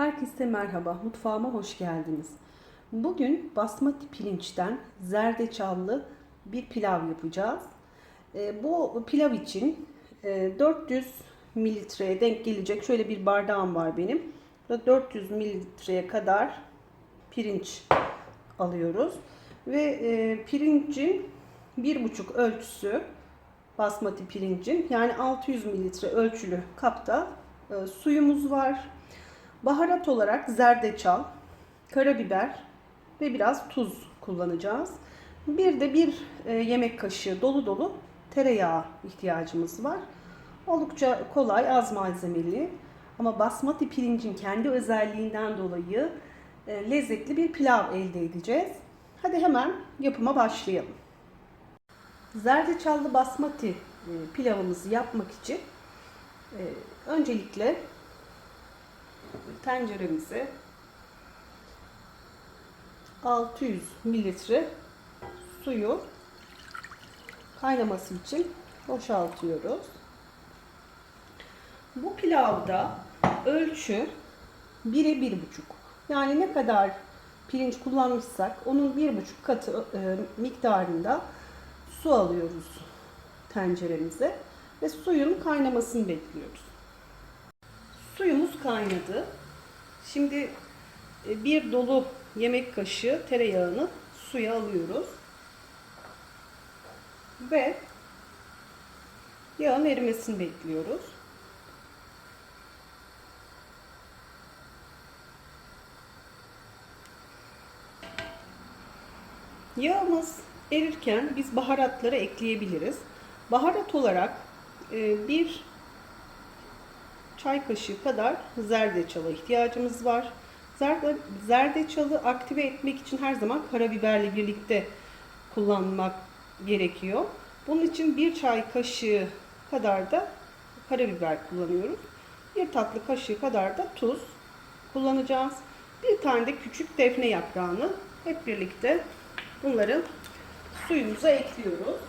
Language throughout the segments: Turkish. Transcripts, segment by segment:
Herkese merhaba, mutfağıma hoş geldiniz. Bugün basmati pirinçten zerdeçallı bir pilav yapacağız. Ee, Bu pilav için e, 400 mililitreye denk gelecek şöyle bir bardağım var benim. Burada 400 mililitreye kadar pirinç alıyoruz. Ve e, pirincin 1,5 ölçüsü basmati pirincin yani 600 mililitre ölçülü kapta e, suyumuz var. Baharat olarak zerdeçal, karabiber ve biraz tuz kullanacağız. Bir de bir e, yemek kaşığı dolu dolu tereyağı ihtiyacımız var. Oldukça kolay, az malzemeli ama basmati pirincin kendi özelliğinden dolayı e, lezzetli bir pilav elde edeceğiz. Hadi hemen yapıma başlayalım. Zerdeçallı basmati e, pilavımızı yapmak için öncelikle tenceremize 600 mililitre suyu kaynaması için boşaltıyoruz. Bu pilavda ölçü 1'e 1,5. Yani ne kadar pirinç kullanmışsak onun 1,5 katı e, miktarında su alıyoruz tenceremize ve suyun kaynamasını bekliyoruz. Kaynadı. Şimdi e, bir dolu yemek kaşığı tereyağını suya alıyoruz. Ve yağın erimesini bekliyoruz. Yağımız erirken biz baharatları ekleyebiliriz. Baharat olarak e, bir çay kaşığı kadar zerdeçala ihtiyacımız var. Zerde, zerdeçalı aktive etmek için her zaman karabiberle birlikte kullanmak gerekiyor. Bunun için bir çay kaşığı kadar da karabiber kullanıyoruz. Bir tatlı kaşığı kadar da tuz kullanacağız. Bir tane de küçük defne yaprağını hep birlikte bunları suyumuza ekliyoruz.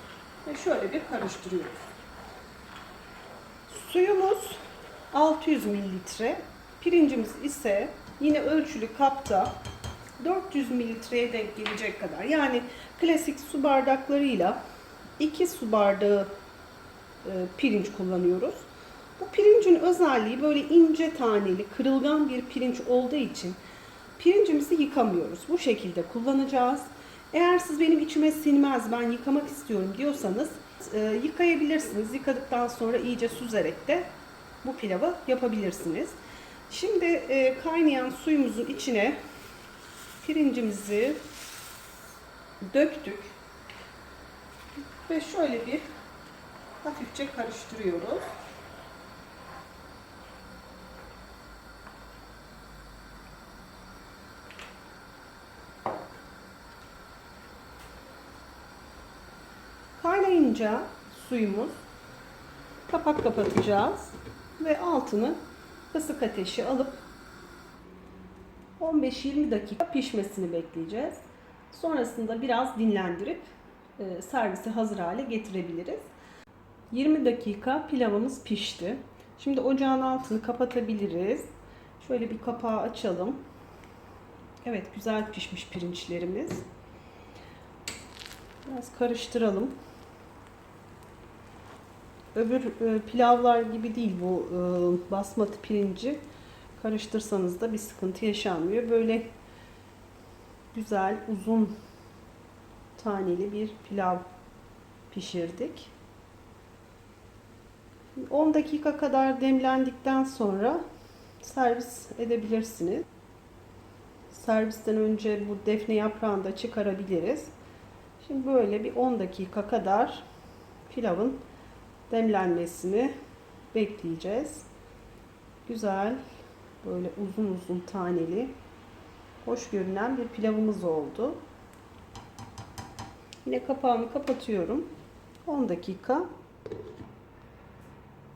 Ve şöyle bir karıştırıyoruz. Suyumuz 600 mililitre. Pirincimiz ise yine ölçülü kapta 400 mililitreye denk gelecek kadar. Yani klasik su bardaklarıyla 2 su bardağı e, pirinç kullanıyoruz. Bu pirincin özelliği böyle ince taneli, kırılgan bir pirinç olduğu için pirincimizi yıkamıyoruz. Bu şekilde kullanacağız. Eğer siz benim içime sinmez, ben yıkamak istiyorum diyorsanız e, yıkayabilirsiniz. Yıkadıktan sonra iyice süzerek de bu pilavı yapabilirsiniz. Şimdi e, kaynayan suyumuzun içine pirincimizi döktük ve şöyle bir hafifçe karıştırıyoruz. Kaynayınca suyumuz kapak kapatacağız ve altını kısık ateşe alıp 15-20 dakika pişmesini bekleyeceğiz. Sonrasında biraz dinlendirip e, servise hazır hale getirebiliriz. 20 dakika pilavımız pişti. Şimdi ocağın altını kapatabiliriz. Şöyle bir kapağı açalım. Evet güzel pişmiş pirinçlerimiz. Biraz karıştıralım. Öbür e, pilavlar gibi değil bu e, basmati pirinci. Karıştırsanız da bir sıkıntı yaşanmıyor. Böyle güzel uzun taneli bir pilav pişirdik. 10 dakika kadar demlendikten sonra servis edebilirsiniz. Servisten önce bu defne yaprağını da çıkarabiliriz. Şimdi böyle bir 10 dakika kadar pilavın demlenmesini bekleyeceğiz. Güzel böyle uzun uzun taneli hoş görünen bir pilavımız oldu. Yine kapağımı kapatıyorum. 10 dakika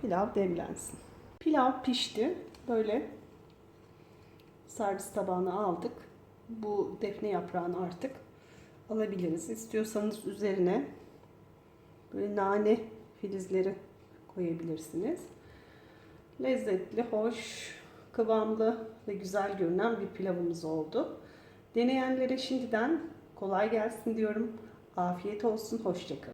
pilav demlensin. Pilav pişti. Böyle servis tabağına aldık. Bu defne yaprağını artık alabiliriz. İstiyorsanız üzerine böyle nane filizleri koyabilirsiniz. Lezzetli, hoş, kıvamlı ve güzel görünen bir pilavımız oldu. Deneyenlere şimdiden kolay gelsin diyorum. Afiyet olsun, hoşçakalın.